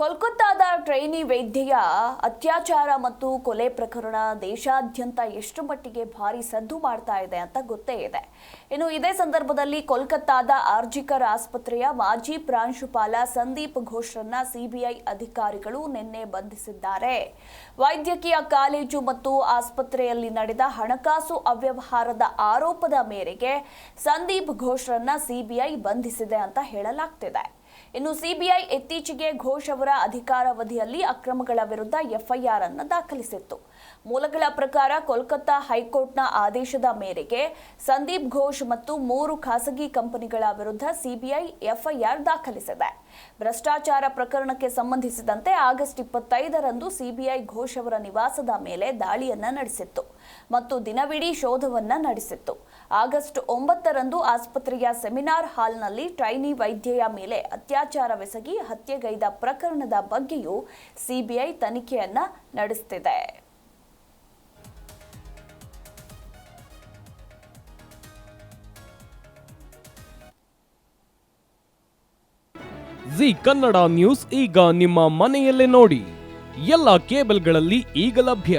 ಕೋಲ್ಕತ್ತಾದ trainee ವೈದ್ಯೆಯ ಅತ್ಯಾಚಾರ ಮತ್ತು ಕೊಲೆ ಪ್ರಕರಣ ದೇಶಾದ್ಯಂತ ಎಷ್ಟು ಮಟ್ಟಿಗೆ ಭಾರಿ ಸದ್ದು ಮಾಡ್ತಾ ಇದೆ ಅಂತ ಗೊತ್ತೇ ಇದೆ. ಇನ್ನು ಇದೇ ಸಂದರ್ಭದಲ್ಲಿ ಕೋಲ್ಕತ್ತಾದ ಆರ್ಜಿಕರ್ ಆಸ್ಪತ್ರೆಯ ಮಾಜಿ ಪ್ರಾಂಶುಪಾಲ ಸಂದೀಪ್ ಘೋಷ್ರನ್ನ ಸಿಬಿಐ ಅಧಿಕಾರಿಗಳು ನಿನ್ನೆ ಬಂಧಿಸಿದ್ದಾರೆ. ವೈದ್ಯಕೀಯ ಕಾಲೇಜು ಮತ್ತು ಆಸ್ಪತ್ರೆಯಲ್ಲಿ ನಡೆದ ಹಣಕಾಸು ಅವ್ಯವಹಾರದ ಆರೋಪದ ಮೇರೆಗೆ ಸಂದೀಪ್ ಘೋಷ್ರನ್ನ ಸಿಬಿಐ ಬಂಧಿಸಿದೆ ಅಂತ ಹೇಳಲಾಗ್ತಿದೆ. ಇನ್ನು ಸಿಬಿಐ ಇತ್ತೀಚೆಗೆ ಘೋಷ್ ಅವರ ಅಧಿಕಾರಾವಧಿಯಲ್ಲಿ ಅಕ್ರಮಗಳ ವಿರುದ್ಧ ಎಫ್ಐಆರ್ ಅನ್ನು ದಾಖಲಿಸಿತ್ತು. ಮೂಲಗಳ ಪ್ರಕಾರ ಕೋಲ್ಕತ್ತಾ ಹೈಕೋರ್ಟ್ನ ಆದೇಶದ ಮೇರೆಗೆ ಸಂದೀಪ್ ಘೋಷ್ ಮತ್ತು ಮೂರು ಖಾಸಗಿ ಕಂಪನಿಗಳ ವಿರುದ್ಧ ಸಿಬಿಐ ಎಫ್ಐಆರ್ ದಾಖಲಿಸಿದೆ. ಭ್ರಷ್ಟಾಚಾರ ಪ್ರಕರಣಕ್ಕೆ ಸಂಬಂಧಿಸಿದಂತೆ ಆಗಸ್ಟ್ ಇಪ್ಪತ್ತೈದರಂದು ಸಿಬಿಐ ಘೋಷ್ ಅವರ ನಿವಾಸದ ಮೇಲೆ ದಾಳಿಯನ್ನ ನಡೆಸಿತ್ತು ಮತ್ತು ದಿನವಿಡೀ ಶೋಧವನ್ನ ನಡೆಸಿತ್ತು. ಆಗಸ್ಟ್ ಒಂಬತ್ತರಂದು ಆಸ್ಪತ್ರೆಯ ಸೆಮಿನಾರ್ ಹಾಲ್ನಲ್ಲಿ ಟ್ರೈನಿ ವೈದ್ಯೆಯ ಮೇಲೆ ಅತ್ಯಾಚಾರವೆಸಗಿ ಹತ್ಯೆಗೈದ ಪ್ರಕರಣದ ಬಗ್ಗೆಯೂ ಸಿಬಿಐ ತನಿಖೆಯನ್ನ ನಡೆಸುತ್ತಿದೆ ಜಿ ಕನ್ನಡ ನ್ಯೂಸ್ ಈಗ ನಿಮ್ಮ ಮನೆಯಲ್ಲೇ ನೋಡಿ. ಎಲ್ಲ ಕೇಬಲ್ಗಳಲ್ಲಿ ಈಗ ಲಭ್ಯ.